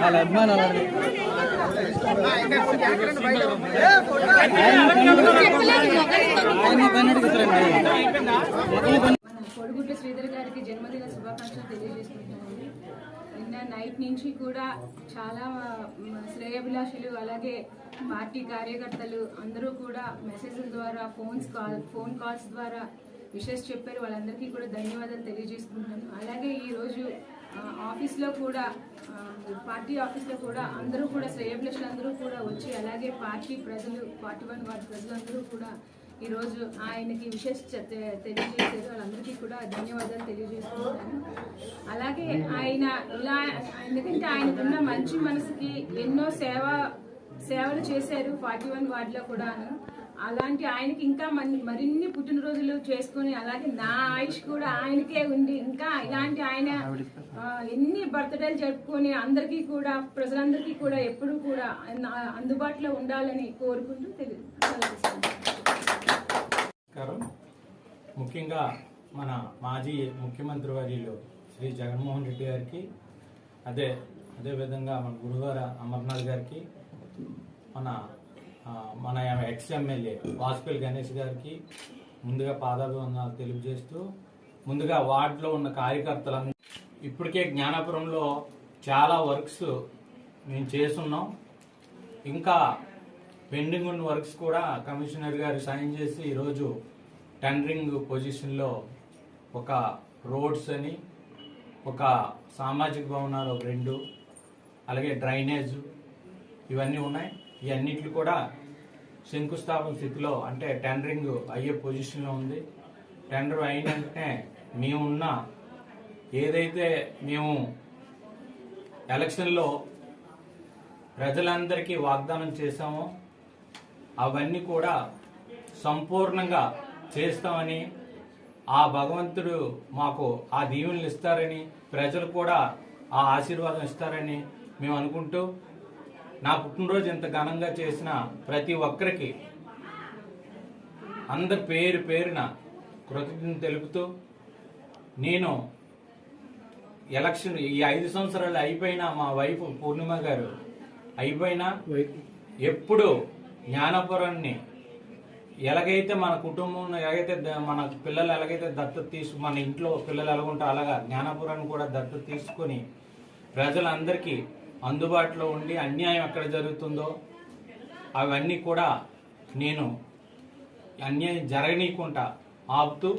వాళ్ళ అభిమానాలు కొడుగుట్ల శ్రీధర్ గారికి జన్మదిన శుభాకాంక్షలు తెలియజేసుకుంటామండి నిన్న నైట్ నుంచి కూడా చాలా శ్రేయభిలాషులు అలాగే పార్టీ కార్యకర్తలు అందరూ కూడా మెసేజ్ల ద్వారా ఫోన్స్ కాల్ ఫోన్ కాల్స్ ద్వారా విషెస్ చెప్పారు. వాళ్ళందరికీ కూడా ధన్యవాదాలు తెలియజేసుకుంటున్నాను. అలాగే ఈరోజు ఆఫీస్లో కూడా పార్టీ ఆఫీస్లో కూడా అందరూ కూడా శ్రేయభిలక్షలు అందరూ కూడా వచ్చి అలాగే పార్టీ ప్రజలు పార్టీ వన్ వార్డు ప్రజలందరూ కూడా ఈరోజు ఆయనకి విశేష తెలియజేశారు. వాళ్ళందరికీ కూడా ధన్యవాదాలు తెలియజేస్తున్నాను అలాగే ఆయన ఇలా ఎందుకంటే ఆయనకున్న మంచి మనసుకి ఎన్నో సేవ సేవలు చేశారు ఫార్టీ వన్ వార్డులో కూడాను. అలాంటి ఆయనకి ఇంకా మరిన్ని పుట్టినరోజులు చేసుకుని అలాగే నా ఆయుష్ కూడా ఆయనకే ఉంది. ఇంకా ఇలాంటి ఆయన ఎన్ని బర్త్డేలు జరుపుకొని అందరికీ కూడా ప్రజలందరికీ కూడా ఎప్పుడు కూడా అందుబాటులో ఉండాలని కోరుకుంటూ తెలియదు ముఖ్యంగా మన మాజీ ముఖ్యమంత్రి వర్యులు శ్రీ జగన్మోహన్ రెడ్డి గారికి అదే అదేవిధంగా మన గురువార అమర్నాథ్ గారికి మన మన ఎక్స్ ఎమ్మెల్యే వాజ్పేయి గణేష్ గారికి ముందుగా పాదాభివందనాలు తెలియజేస్తూ ముందుగా వార్డులో ఉన్న కార్యకర్తలందరూ ఇప్పటికే జ్ఞానాపురంలో చాలా వర్క్స్ మేము చేస్తున్నాం. ఇంకా పెండింగ్ ఉన్న వర్క్స్ కూడా కమిషనర్ గారు సైన్ చేసి ఈరోజు టెండరింగ్ పొజిషన్లో ఒక రోడ్స్ అని ఒక సామాజిక భవనాలు ఒక రెండు అలాగే డ్రైనేజ్ ఇవన్నీ ఉన్నాయి. ఇవన్నిట్లు కూడా శంకుస్థాపన స్థితిలో అంటే టెండరింగ్ అయ్యే పొజిషన్లో ఉంది. టెండర్ అయిన వెంటనే మేమున్న ఏదైతే మేము ఎలక్షన్లో ప్రజలందరికీ వాగ్దానం చేశామో అవన్నీ కూడా సంపూర్ణంగా చేస్తామని ఆ భగవంతుడు మాకు ఆ దీవెనలు ఇస్తారని ప్రజలు కూడా ఆ ఆశీర్వాదం ఇస్తారని మేము అనుకుంటూ నా పుట్టినరోజు ఇంత ఘనంగా చేసిన ప్రతి ఒక్కరికి అందరి పేరు పేరున కృతజ్ఞత తెలుపుతూ నేను ఎలక్షన్ ఈ ఐదు సంవత్సరాలు అయిపోయినా మా వైఫ్ పూర్ణిమ గారు అయిపోయినా ఎప్పుడు జ్ఞానపురాన్ని ఎలాగైతే మన కుటుంబం ఎలాగైతే ద- మన పిల్లలు ఎలాగైతే దత్తత తీసుకు మన ఇంట్లో పిల్లలు ఎలాగుంటారో అలాగా జ్ఞానపురాన్ని కూడా దత్తత తీసుకొని ప్రజలందరికీ అందుబాటులో ఉండి అన్యాయం ఎక్కడ జరుగుతుందో అవన్నీ కూడా నేను అన్యాయం జరగనీయకుండా ఆపుతూ